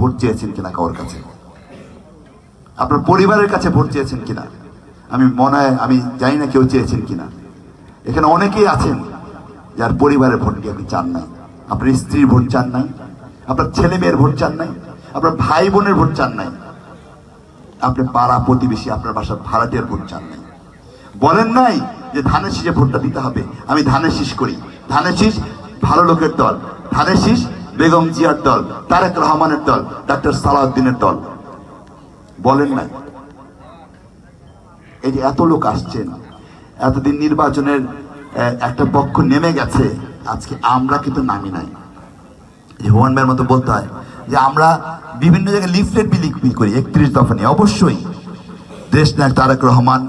Vote চেয়েছেন কিনা কারোর কাছে? আপনার পরিবারের কাছে ভোট চেয়েছেন কিনা? আমি মনে হয়, আমি জানি না কেউ চেয়েছেন কিনা। এখানে অনেকেই আছেন যার পরিবারের ভোটটি আপনি চান নাই। আপনার স্ত্রীর ভোট চান নাই। আপনার ছেলে মেয়ের ভোট চান নাই। আপনার ভাই বোনের ভোট চান নাই। আপনি পাড়া প্রতিবেশী, আপনার বাসার ভাড়াটিয়ার ভোট চান নাই। বলেন নাই যে ধানের শীষে ভোটটা দিতে হবে। আমি ধানের শীষ করি। ধানের শীষ ভালো লোকের দল। ধানের শীষ বেগম জিয়ার দল, তারেক রহমানের দল, ডাক্তার সালাউদ্দিনের দল। বলেন নাই। এই যে এত লোক আসছেন, এতদিন নির্বাচনের একটা পক্ষ নেমে গেছে, আজকে আমরা কিন্তু নামি নাই। হুমান ভাইয়ের মতো বলতে হয় যে আমরা বিভিন্ন জায়গায় লিফলেট বিলি করি, একত্রিশ দফা নিয়ে, অবশ্যই। দেশ নায়ক তারেক রহমান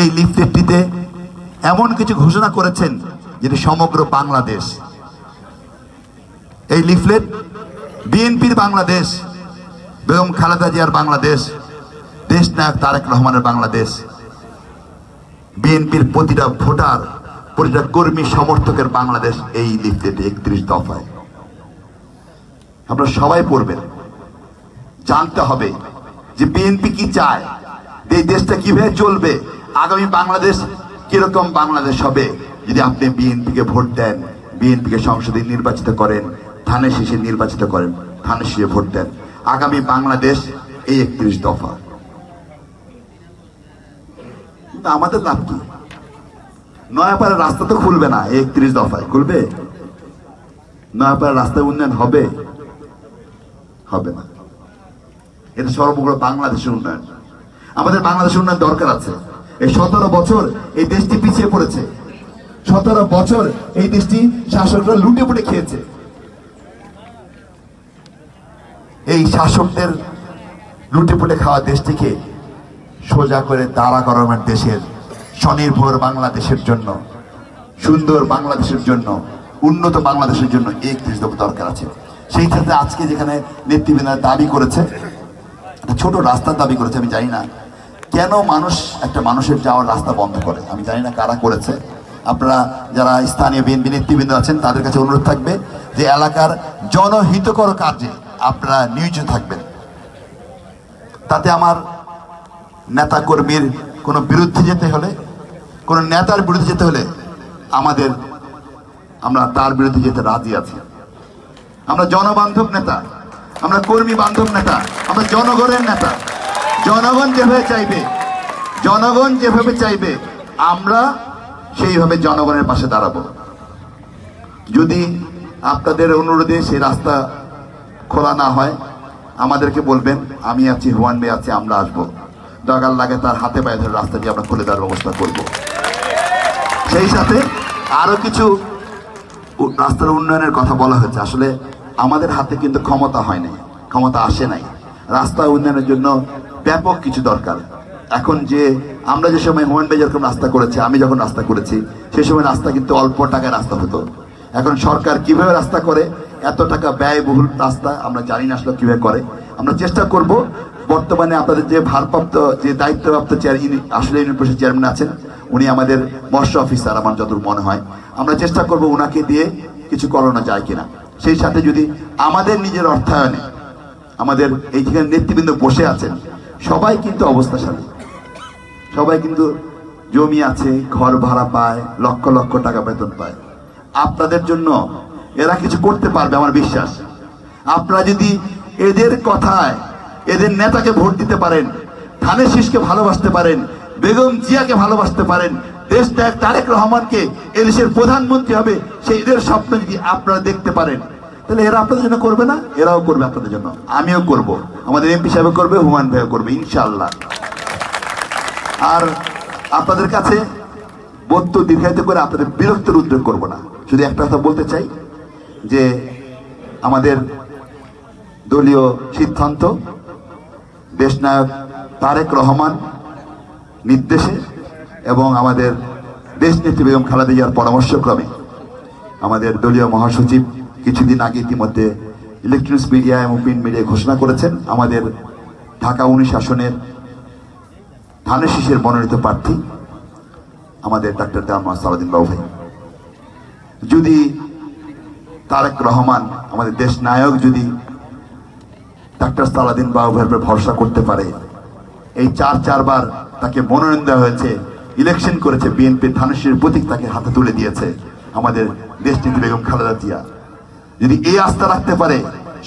এই লিফলেটটিতে এমন কিছু ঘোষণা করেছেন, যেটি সমগ্র বাংলাদেশ এই লিফলেট বিএনপির বাংলাদেশ, বেগম খালেদা জিয়ার বাংলাদেশ, দেশ নায়ক তারেক রহমানের বাংলাদেশ। বিএনপির প্রতিটা ভোটার, প্রতিটা কর্মী সমর্থকের বাংলাদেশ এই লিফলেটে একত্রিশ দফায়। আপনারা সবাই পড়বেন। জানতে হবে যে বিএনপি কি চায় এই দেশটা কীভাবে চলবে, আগামী বাংলাদেশ কীরকম বাংলাদেশ হবে। যদি আপনি বিএনপিকে ভোট দেন, বিএনপিকে সংসদে নির্বাচিত করেন ধানের শীষে নির্বাচিত করেন ধানের শীষে ভোট দেন। আগামী বাংলাদেশ এই একত্রিশ দফা। আমাদের লাভ কি? নয়াপাড়ার রাস্তা তো খুলবে না এই একত্রিশ দফায়। খুলবে? নয়াপাড়ার রাস্তায় উন্নয়ন হবে? হবে না। এটা সর্বগ্র বাংলাদেশের উন্নয়ন। আমাদের বাংলাদেশের উন্নয়ন দরকার আছে। এই সতেরো বছর এই দেশটি পিছিয়ে পড়েছে। সতেরো বছর এই দেশটি শাসকরা লুটে পুটে খেয়েছে। এই শাসকদের লুটে পুটে খাওয়া দেশটিকে সোজা করে দাঁড়া করানোর দেশের স্বনির্ভর বাংলাদেশের জন্য, সুন্দর বাংলাদেশের জন্য, উন্নত বাংলাদেশের জন্য একত্রিশ দফা দরকার আছে। সেই ক্ষেত্রে আজকে যেখানে নেতৃবৃন্দ দাবি করেছে, একটা ছোট রাস্তার দাবি করেছে, আমি জানি না কেন মানুষ, একটা মানুষের যাওয়ার রাস্তা বন্ধ করে। আমি জানি না কারা করেছে। আপনারা যারা স্থানীয় বিএনপি নেতৃবৃন্দ আছেন, তাদের কাছে অনুরোধ থাকবে যে এলাকার জনহিতকর কাজে আপনারা নিয়োজিত থাকবেন। তাতে আমার নেতা কর্মীর কোনো বিরুদ্ধে যেতে হলে, কোনো নেতার বিরুদ্ধে যেতে হলে আমাদের, আমরা তার বিরুদ্ধে যেতে রাজি আছি। আমরা জনবান্ধব নেতা, আমরা কর্মী বান্ধব নেতা, আমরা জনগণের নেতা। জনগণ যেভাবে চাইবে, জনগণ যেভাবে চাইবে, আমরা সেইভাবে জনগণের পাশে দাঁড়াবো। যদি আপনাদের অনুরোধে সেই রাস্তা খোলা না হয়, আমাদেরকে বলবেন, আমি আছি, হুয়ান বে আছি, আমরা আসব। দরকার লাগে তার হাতে পায়ে ধরে রাস্তা দিয়ে আমরা খুলে দেওয়ার ব্যবস্থা করব। সেই সাথে আরও কিছু রাস্তার উন্নয়নের কথা বলা হয়েছে। আসলে আমাদের হাতে কিন্তু ক্ষমতা হয় নাই, ক্ষমতা আসে নাই। রাস্তা উন্নয়নের জন্য ব্যাপক কিছু দরকার। এখন যে, আমরা যে সময় হুমায়ুন ভাই যেরকম রাস্তা করেছে, আমি যখন রাস্তা করেছি সেই সময় রাস্তা কিন্তু অল্প টাকায় রাস্তা হতো। এখন সরকার কীভাবে রাস্তা করে এত টাকা ব্যয়বহুল রাস্তা আমরা জানি না আসলে কীভাবে করে। আমরা চেষ্টা করব বর্তমানে আপনাদের যে ভারপ্রাপ্ত, যে দায়িত্বপ্রাপ্ত চেয়ার আসলে ইউনিয়ন পরিষদ চেয়ারম্যান আছেন, উনি আমাদের মৎস্য অফিসার আমার যতদূর মনে হয়। আমরা চেষ্টা করব ওনাকে দিয়ে কিছু করানো যায় কিনা। সেই সাথে যদি আমাদের নিজের অর্থায়নে আমাদের এইখানে নেতৃবৃন্দ বসে আছেন, সবাই কিন্তু অবস্থা সাথে সবাই কিন্তু জমি আছে, ঘর ভাড়া পায়, লক্ষ লক্ষ টাকা বেতন পায়। আপনাদের জন্য এরা কিছু করতে পারবে আমার বিশ্বাস। আপনারা যদি এদের কথায়, এদের নেতাকে ভোট দিতে পারেন, ধানের শীষকে ভালোবাসতে পারেন, বেগম জিয়াকে ভালোবাসতে পারেন, দেশ ত্যাগ তারেক রহমানকে এদেশের প্রধানমন্ত্রী হবে, সেই এদের স্বপ্ন যদি আপনারা দেখতে পারেন, তাহলে এরা আপনাদের জন্য করবে না? এরাও করবে আপনাদের জন্য। আমিও করব। আমাদের এমপি সাহেব করবে, হুমায়ুন ভাইও করবে ইনশাল্লাহ আর আপনাদের কাছে বদ্ধ দীর্ঘায়িত করে আপনাদের বিরক্তের উদ্যোগ করব না। শুধু একটা কথা বলতে চাই যে আমাদের দলীয় সিদ্ধান্ত, দেশনায়ক তারেক রহমান নির্দেশে এবং আমাদের দেশ নেত্রী বেগম খালেদা জিয়ার পরামর্শক্রমে আমাদের দলীয় মহাসচিব কিছুদিন আগে ইতিমধ্যে ইলেকট্রনিক্স মিডিয়া এবং প্রিন্ট মিডিয়ায় ঘোষণা করেছেন। আমাদের ঢাকা উনিশ আসনের ধানের শীষের মনোনীত প্রার্থী আমাদের ডাক্তার দেওয়ান সালাদিন বাবু ভাই। যদি তারেক রহমান, আমাদের দেশ নায়ক যদি ডাক্তার সালাদিন বাবুভাইয়ের উপর ভরসা করতে পারে, এই চার চারবার তাকে মনোনয়ন দেওয়া হয়েছে ইলেকশন করেছে বিএনপির ধানুষের প্রতীক তাকে হাতে তুলে দিয়েছে আমাদের দেশনীতি বেগম খালেদা জিয়া। যদি এই আস্থা রাখতে পারে,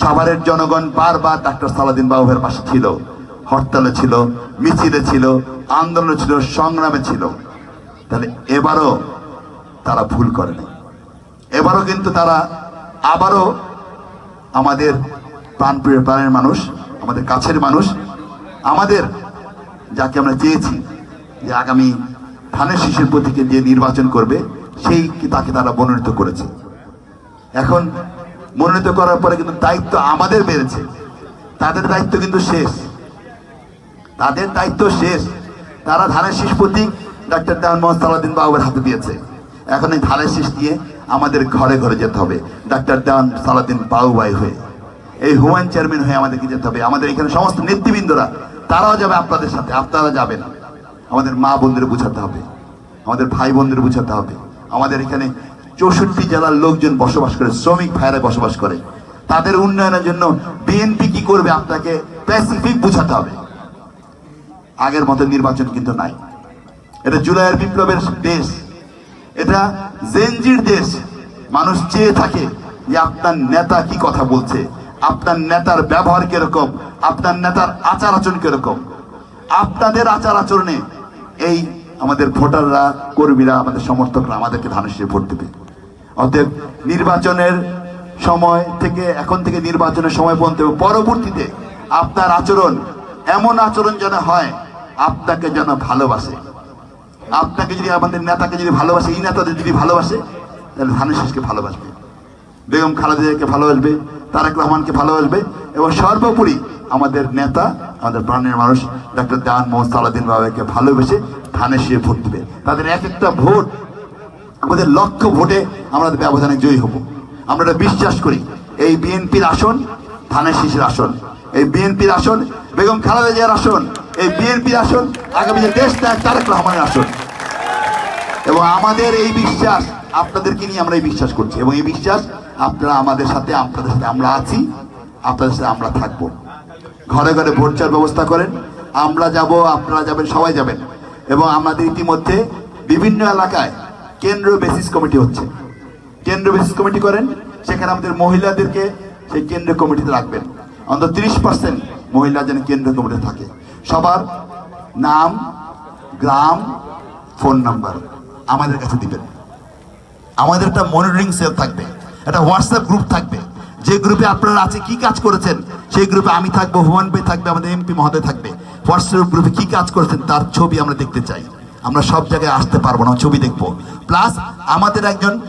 সাভারের জনগণ বারবার ডাক্তার সালাদিন বাবুভাইয়ের পাশে ছিল, হরতালে ছিল, মিছিলে ছিল, আন্দোলনে ছিল, সংগ্রামে ছিল। তাহলে এবারও তারা ভুল করেনি। এবারও কিন্তু তারা আবারও আমাদের প্রাণপ্রিয় প্রাণের মানুষ, আমাদের কাছের মানুষ, আমাদের যাকে আমরা চেয়েছি যে আগামী ধানের শিশুর প্রতীকে যে নির্বাচন করবে, সেই তাকে তারা মনোনীত করেছে। এখন মনোনীত করার পরে কিন্তু দায়িত্ব আমাদের বেড়েছে। তাদের দায়িত্ব কিন্তু শেষ। তাদের দায়িত্ব শেষ। তারা ধানের শীষ প্রতীক ডাক্তার মোহাম্মদ সালাদিন বাবুর হাতে দিয়েছে। এখন এই ধানের শীষ নিয়ে আমাদের ঘরে ঘরে যেতে হবে। ডাক্তার দেওয়ান সালাদিন বাবু ভাই হয়ে। এই হুমায়ুন চেয়ারম্যান হয়ে আমাদেরকে যেতে হবে। আমাদের এখানে সমস্ত নেতৃবৃন্দরা, তারাও যাবে আপনাদের সাথে, আপনারা যাবেন। আমাদের মা বোনদের বুঝাতে হবে। আমাদের ভাই বোনদের বুঝাতে হবে। আমাদের এখানে চৌষট্টি জেলার লোকজন বসবাস করে, শ্রমিক ভাইরা বসবাস করে। তাদের উন্নয়নের জন্য বিএনপি কি করবে আপনাকে প্যাসিফিক বুঝাতে হবে। আগের মতো নির্বাচন কিন্তু নাই। এটা জুলাইয়ের বিপ্লবের দেশ। এটা জেনজির দেশ। মানুষ চেয়ে থাকে যে আপনার নেতা কি কথা বলছে, আপনার নেতার ব্যবহার কীরকম, আপনার নেতার আচার আচরণ কীরকম। আপনাদের আচার আচরণে এই আমাদের ভোটাররা, কর্মীরা, আমাদের সমর্থকরা আমাদেরকে ধানের ভোট দেবে। অতএব নির্বাচনের সময় থেকে, এখন থেকে নির্বাচনের সময় পর্যন্ত পরবর্তীতে আপনার আচরণ এমন আচরণ যেন হয়, আপনাকে যেন ভালোবাসে। আপনাকে যদি আমাদের নেতাকে যদি ভালোবাসে, এই নেতাদের যদি ভালোবাসে, তাহলে ধানের ভালোবাসবে। বেগম খালেদাকে ভালোবাসবে, তারেক রহমানকে ভালোবাসবে, এবং সর্বোপরি আমাদের নেতা, আমাদের প্রাণের মানুষ ডক্টর দেওয়ান মোহাম্মদ সালাদিন বাবাকে ভালোবেসে ধানের শীষে ভোট দেবে। তাদের এক একটা ভোট, আমাদের লক্ষ্য ভোটে আমরা ব্যবধানে জয়ী হব। আমরা এটা বিশ্বাস করি, এই বিএনপির আসন ধানের শীষের আসন, এই বিএনপির আসন বেগম খালেদা জিয়ার আসন, এই বিএনপির আসন আগামী যে দেশ নায়ক তারেক রহমানের আসন। এবং আমাদের এই বিশ্বাস, আপনাদেরকে নিয়ে আমরা এই বিশ্বাস করছি। এবং এই বিশ্বাস, আপনারা আমাদের সাথে, আপনাদের সাথে আমরা আছি, আপনাদের সাথে আমরা থাকব। ঘরে ঘরে ভোট চার ব্যবস্থা করেন। আমরা যাব, আপনারা যাবেন, সবাই যাবেন। এবং আমাদের ইতিমধ্যে বিভিন্ন এলাকায় কেন্দ্র বেসিস কমিটি হচ্ছে। কেন্দ্র বেসিস কমিটি করেন, সেখানে আমাদের মহিলাদেরকে সেই কেন্দ্র কমিটিতে রাখবেন। অন্তত তিরিশ পার্সেন্ট মহিলা যেন কেন্দ্র কমিটিতে থাকে। সবার নাম, গ্রাম, ফোন নাম্বার আমাদের কাছে দিবেন। আমাদের একটা মনিটরিং সেল থাকবে, একটা হোয়াটসঅ্যাপ গ্রুপ থাকবে। যে গ্রুপে আপনারা আছে, কি কাজ করেছেন, সেই গ্রুপে আমি থাকব হুমান ভাই থাকবে, আমাদের এমপি মহোদয় থাকবে। হোয়াটসঅ্যাপ গ্রুপে কি কাজ করেছেন, তার ছবি আমরা দেখতে চাই। আমরা সব জায়গায় আসতে পারব না, ছবি দেখব। প্লাস আমাদের একজন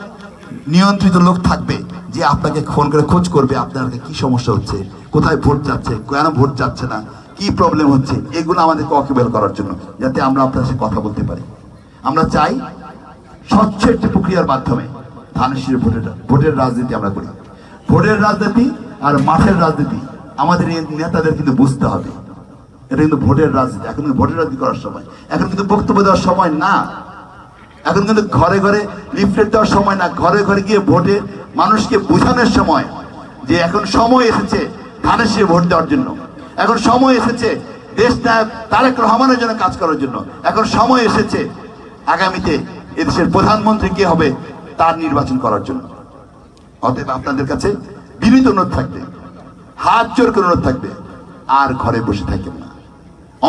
নিয়ন্ত্রিত লোক থাকবে, যে আপনাকে ফোন করে খোঁজ করবে, আপনার কি সমস্যা হচ্ছে, কোথায় ভোট যাচ্ছে, কেন ভোট যাচ্ছে না কি প্রবলেম হচ্ছে, এগুলো আমাদেরকে অকিবেল করার জন্য, যাতে আমরা আপনার সাথে কথা বলতে পারি। আমরা চাই স্বচ্ছ একটি প্রক্রিয়ার মাধ্যমে ধানের ভোটের ভোটের রাজনীতি আমরা করি। ভোটের রাজনীতি আর মাঠের রাজনীতি, আমাদের নেতাদের কিন্তু বুঝতে হবে। এটা কিন্তু ভোটের রাজনীতি, এখন কিন্তু ভোটের রাজনীতি করার সময়। এখন কিন্তু বক্তব্য দেওয়ার সময় না। এখন কিন্তু ঘরে ঘরে লিফলেট দেওয়ার সময় না। ঘরে ঘরে গিয়ে ভোটে মানুষকে বোঝানোর সময় যে এখন সময় এসেছে ধানের ভোট দেওয়ার জন্য। এখন সময় এসেছে দেশ নায়ক তারেক রহমানের জন্য কাজ করার জন্য। এখন সময় এসেছে আগামীতে এদেশের প্রধানমন্ত্রী কে হবে তার নির্বাচন করার জন্য। অতএব আপনাদের কাছে বিনীত অনুরোধ থাকবে, হাত জোর করে অনুরোধ থাকবে, আর ঘরে বসে থাকবেন না।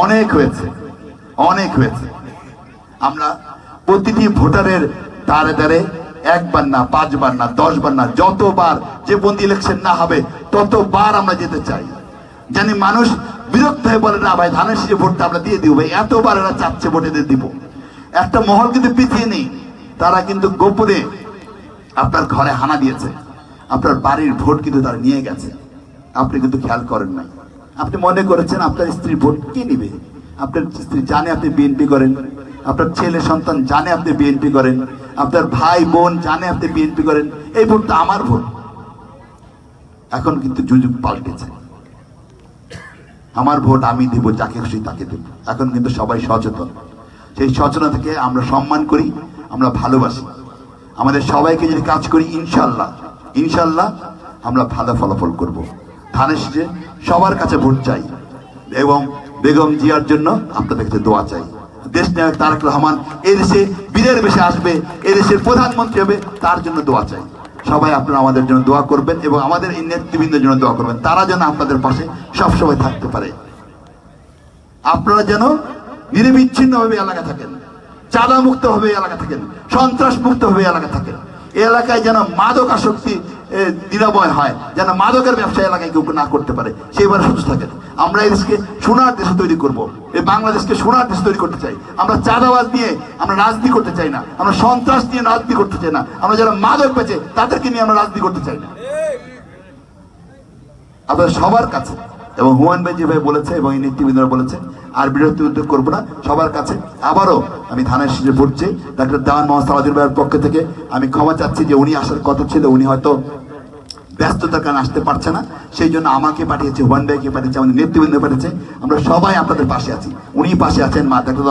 অনেক হয়েছে অনেক হয়েছে। আমরা প্রতিটি ভোটারের দ্বারে দ্বারে একবার না, পাঁচবার না, দশবার না, যতবার যে বন্দি ইলেকশন না হবে, ততবার আমরা যেতে চাই। জানি মানুষ বিরক্ত হয়ে বলে, না ভাই, ধানের শীষে ভোটটা আমরা দিয়ে দিব ভাই এতবার এরা চাচ্ছে ভোটে দিব। একটা মহল কিন্তু পিছিয়ে নেই, তারা কিন্তু গোপনে আপনার ঘরে হানা দিয়েছে, আপনার বাড়ির ভোট কিন্তু তারা নিয়ে গেছে। আপনি কিন্তু খেয়াল করেন নাই। আপনি মনে করেছেন আপনার স্ত্রীর ভোট কে নিবে? আপনার স্ত্রী জানে আপনি বিএনপি করেন, আপনার ছেলে সন্তান জানে আপনি বিএনপি করেন, আপনার ভাই বোন জানে আপনি বিএনপি করেন, এই ভোটটা আমার ভোট। এখন কিন্তু যুযুগ পাল্টেছে। আমার ভোট আমি দিব, যাকে খুশি তাকে দেব। এখন কিন্তু সবাই সচেতন। সেই সচেতন থেকে আমরা সম্মান করি, আমরা ভালোবাসি। আমাদের সবাইকে যদি কাজ করি, ইনশাল্লাহ ইনশাল্লাহ আমরা ভালো ফলাফল করব। ধানের শীষে সবার কাছে ভোট চাই এবং বেগম জিয়ার জন্য আপনাদের কাছে দোয়া চাই। দেশ নায়ক তারেক রহমান এই দেশে বীরের বেশে আসবে এই দেশের প্রধানমন্ত্রী হবে, তার জন্য দোয়া চাই। সবাই আপনারা আমাদের জন্য দোয়া করবেন এবং আমাদের এই নেতৃবৃন্দের জন্য দোয়া করবেন। তারা যেন আপনাদের পাশে সবসময় থাকতে পারে। আপনারা যেন নিরবিচ্ছিন্ন ভাবে এলাকা থাকেন চাঁদা মুক্ত ভাবে এলাকা থাকেন সন্ত্রাস মুক্ত ভাবে এলাকা থাকেন এলাকায় যেন মাদক আসক্তি নিরাময় হয়, যেন মাদকের ব্যবসা এলাকায় কেউ না করতে পারে। সেইভাবে সুস্থ থাকেন। আমরা এই দেশকে সোনার দেশে তৈরি করব। এই বাংলাদেশকে সোনার দেশ তৈরি করতে চাই। আমরা চাঁদাবাজ নিয়ে, আমরা রাজনীতি করতে চাই না। আমরা সন্ত্রাস নিয়ে রাজনীতি করতে চাই না। আমরা যারা মাদক পেয়েছে তাদেরকে নিয়ে আমরা রাজনীতি করতে চাই না। আপনাদের সবার কাছে, এবং হুমায়ুন ভাই যেভাবে বলেছে, এবং এই নেতৃবৃন্দরা বলেছে, আর বিরক্তি উদ্যোগ করব না, সবার কাছে। আবারও আমি ধানের শীষে পড়ছি। ডাক্তার দেওয়ান মোহাম্মদ ভাইয়ের পক্ষ থেকে আমি ক্ষমা চাচ্ছি যে উনি আসার কথা ছিল, উনি হয়তো ব্যস্ততার কারণে আসতে পারছে না। সেই জন্য আমাকে পাঠিয়েছে ওয়ান ভাইকে পাঠিয়েছে, আমাদের নেতৃবৃন্দ পাঠিয়েছে। আমরা সবাই আপনাদের পাশে আছি। উনি পাশে আছেন মা ডাক্তার